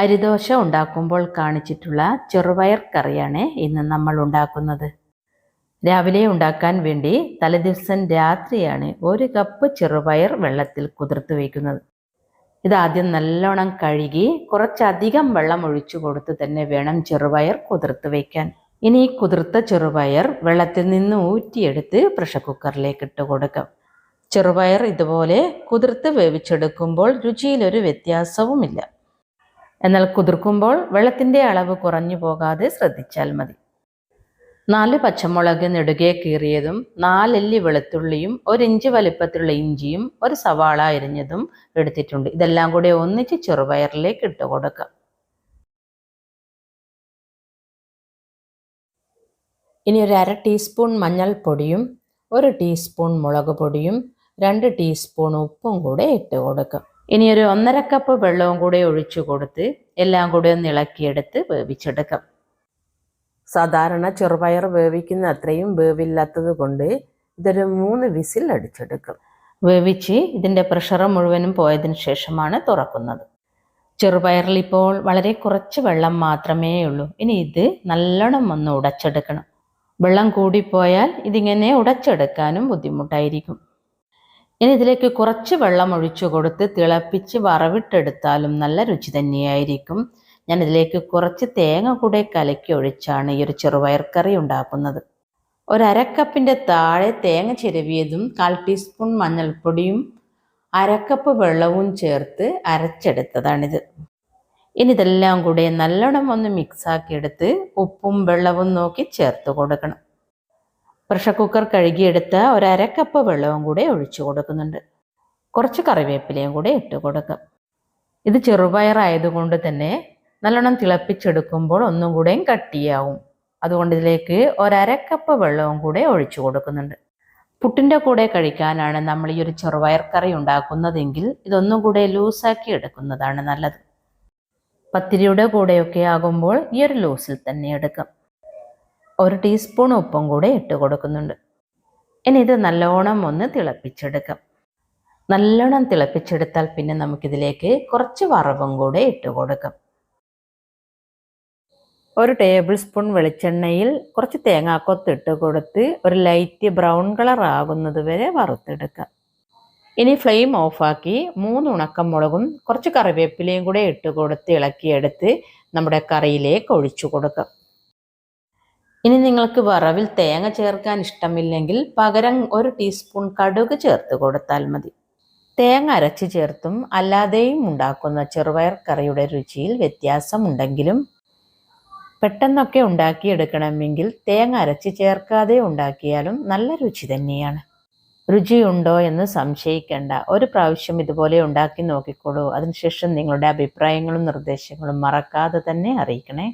അരിദോശ ഉണ്ടാക്കുമ്പോൾ കാണിച്ചിട്ടുള്ള ചെറുപയർ കറിയാണ് ഇന്ന് നമ്മൾ ഉണ്ടാക്കുന്നത്. രാവിലെ ഉണ്ടാക്കാൻ വേണ്ടി തലേദിവസം രാത്രിയാണ് ഒരു കപ്പ് ചെറുപയർ വെള്ളത്തിൽ കുതിർത്ത് വയ്ക്കുന്നത്. ഇതാദ്യം നല്ലോണം കഴുകി കുറച്ചധികം വെള്ളം ഒഴിച്ചു കൊടുത്ത് തന്നെ വേണം ചെറുപയർ കുതിർത്ത് വയ്ക്കാൻ. ഇനി കുതിർത്ത ചെറുപയർ വെള്ളത്തിൽ നിന്ന് ഊറ്റിയെടുത്ത് പ്രഷർ കുക്കറിലേക്ക് ഇട്ട് കൊടുക്കാം. ചെറുപയർ ഇതുപോലെ കുതിർത്ത് വേവിച്ചെടുക്കുമ്പോൾ രുചിയിലൊരു വ്യത്യാസവുമില്ല. എന്നാൽ കുതിർക്കുമ്പോൾ വെള്ളത്തിന്റെ അളവ് കുറഞ്ഞു പോകാതെ ശ്രദ്ധിച്ചാൽ മതി. നാല് പച്ചമുളക് നെടുകെ കീറിയതും നാലല്ലി വെളുത്തുള്ളിയും ഒരു ഇഞ്ച് വലിപ്പത്തിലുള്ള ഇഞ്ചിയും ഒരു സവാള അരിഞ്ഞതും എടുത്തിട്ടുണ്ട്. ഇതെല്ലാം കൂടി ഒന്നിച്ച് ചെറുപയറിലേക്ക് ഇട്ട് കൊടുക്കാം. ഇനി ഒരു അര ടീസ്പൂൺ മഞ്ഞൾപ്പൊടിയും ഒരു ടീസ്പൂൺ മുളക് പൊടിയും രണ്ട് ടീസ്പൂൺ ഉപ്പും കൂടെ ഇട്ട് കൊടുക്കാം. ഇനി ഒരു ഒന്നര കപ്പ് വെള്ളവും കൂടെ ഒഴിച്ചു കൊടുത്ത് എല്ലാം കൂടെ ഒന്ന് ഇളക്കിയെടുത്ത് വേവിച്ചെടുക്കാം. സാധാരണ ചെറുപയർ വേവിക്കുന്ന അത്രയും വേവില്ലാത്തത് കൊണ്ട് ഇതൊരു മൂന്ന് വിസിൽ അടിച്ചെടുക്കും. വേവിച്ച് ഇതിന്റെ പ്രഷർ മുഴുവനും പോയതിന് ശേഷമാണ് തുറക്കുന്നത്. ചെറുപയറിൽ ഇപ്പോൾ വളരെ കുറച്ച് വെള്ളം മാത്രമേ ഉള്ളൂ. ഇനി ഇത് നല്ലോണം ഒന്ന് ഉടച്ചെടുക്കണം. വെള്ളം കൂടിപ്പോയാൽ ഇതിങ്ങനെ ഉടച്ചെടുക്കാനും ബുദ്ധിമുട്ടായിരിക്കും. ഇനി ഇതിലേക്ക് കുറച്ച് വെള്ളം ഒഴിച്ചു കൊടുത്ത് തിളപ്പിച്ച് വറവിട്ടെടുത്താലും നല്ല രുചി തന്നെയായിരിക്കും. ഞാൻ ഇതിലേക്ക് കുറച്ച് തേങ്ങ കൂടെ കലക്കി ഒഴിച്ചാണ് ഈ ഒരു ചെറുപയർ കറി ഉണ്ടാക്കുന്നത്. ഒരു താഴെ തേങ്ങ ചിരവിയതും കാൽ ടീസ്പൂൺ മഞ്ഞൾപ്പൊടിയും അരക്കപ്പ് വെള്ളവും ചേർത്ത് അരച്ചെടുത്തതാണിത്. ഇനി ഇതെല്ലാം കൂടെ നല്ലോണം ഒന്ന് മിക്സാക്കി എടുത്ത് ഉപ്പും വെള്ളവും നോക്കി ചേർത്ത് കൊടുക്കണം. പ്രഷർ കുക്കർ കഴുകിയെടുത്ത് ഒരു വെള്ളവും കൂടെ ഒഴിച്ചു കൊടുക്കുന്നുണ്ട്. കുറച്ച് കറിവേപ്പിലയും കൂടെ ഇട്ട് കൊടുക്കാം. ഇത് ചെറുപയറായതുകൊണ്ട് തന്നെ നല്ലോണം തിളപ്പിച്ചെടുക്കുമ്പോൾ ഒന്നും കൂടെയും കട്ടിയാവും. അതുകൊണ്ട് ഇതിലേക്ക് ഒരക്കപ്പ് വെള്ളവും കൂടെ ഒഴിച്ചു കൊടുക്കുന്നുണ്ട്. പുട്ടിന്റെ കൂടെ കഴിക്കാനാണ് നമ്മൾ ഈ ഒരു ചെറുപയർ കറി ഉണ്ടാക്കുന്നതെങ്കിൽ ഇതൊന്നും കൂടെ ലൂസാക്കി എടുക്കുന്നതാണ് നല്ലത്. പത്തിരിയുടെ കൂടെയൊക്കെ ആകുമ്പോൾ ഈ ഒരു ലൂസിൽ തന്നെ എടുക്കാം. ഒരു ടീസ്പൂൺ ഉപ്പും കൂടെ ഇട്ട് കൊടുക്കുന്നുണ്ട്. ഇനി ഇത് നല്ലോണം ഒന്ന് തിളപ്പിച്ചെടുക്കാം. നല്ലോണം തിളപ്പിച്ചെടുത്താൽ പിന്നെ നമുക്കിതിലേക്ക് കുറച്ച് വറവും കൂടെ ഇട്ട് കൊടുക്കാം. ഒരു ടേബിൾ സ്പൂൺ വെളിച്ചെണ്ണയിൽ കുറച്ച് തേങ്ങാക്കൊത്ത് ഇട്ട് കൊടുത്ത് ഒരു ലൈറ്റ് ബ്രൗൺ കളർ ആകുന്നത് വരെ വറുത്തെടുക്കാം. ഇനി ഫ്ലെയിം ഓഫാക്കി മൂന്ന് ഉണക്കമുളകും കുറച്ച് കറിവേപ്പിലയും കൂടെ ഇട്ട് കൊടുത്ത് ഇളക്കിയെടുത്ത് നമ്മുടെ കറിയിലേക്ക് ഒഴിച്ചു കൊടുക്കാം. ഇനി നിങ്ങൾക്ക് വറവിൽ തേങ്ങ ചേർക്കാൻ ഇഷ്ടമില്ലെങ്കിൽ പകരം ഒരു ടീസ്പൂൺ കടുക് ചേർത്ത് കൊടുത്താൽ മതി. തേങ്ങ അരച്ച് ചേർത്തും അല്ലാതെയും ഉണ്ടാക്കുന്ന ചെറുപയർ കറിയുടെ രുചിയിൽ വ്യത്യാസമുണ്ടെങ്കിലും പെട്ടെന്നൊക്കെ ഉണ്ടാക്കിയെടുക്കണമെങ്കിൽ തേങ്ങ അരച്ച് ചേർക്കാതെ ഉണ്ടാക്കിയാലും നല്ല രുചി തന്നെയാണ്. രുചിയുണ്ടോ എന്ന് സംശയിക്കേണ്ട. ഒരു പ്രാവശ്യം ഇതുപോലെ ഉണ്ടാക്കി നോക്കിക്കോളൂ അതിനുശേഷം നിങ്ങളുടെ അഭിപ്രായങ്ങളും നിർദ്ദേശങ്ങളും മറക്കാതെ തന്നെ അറിയിക്കണേ.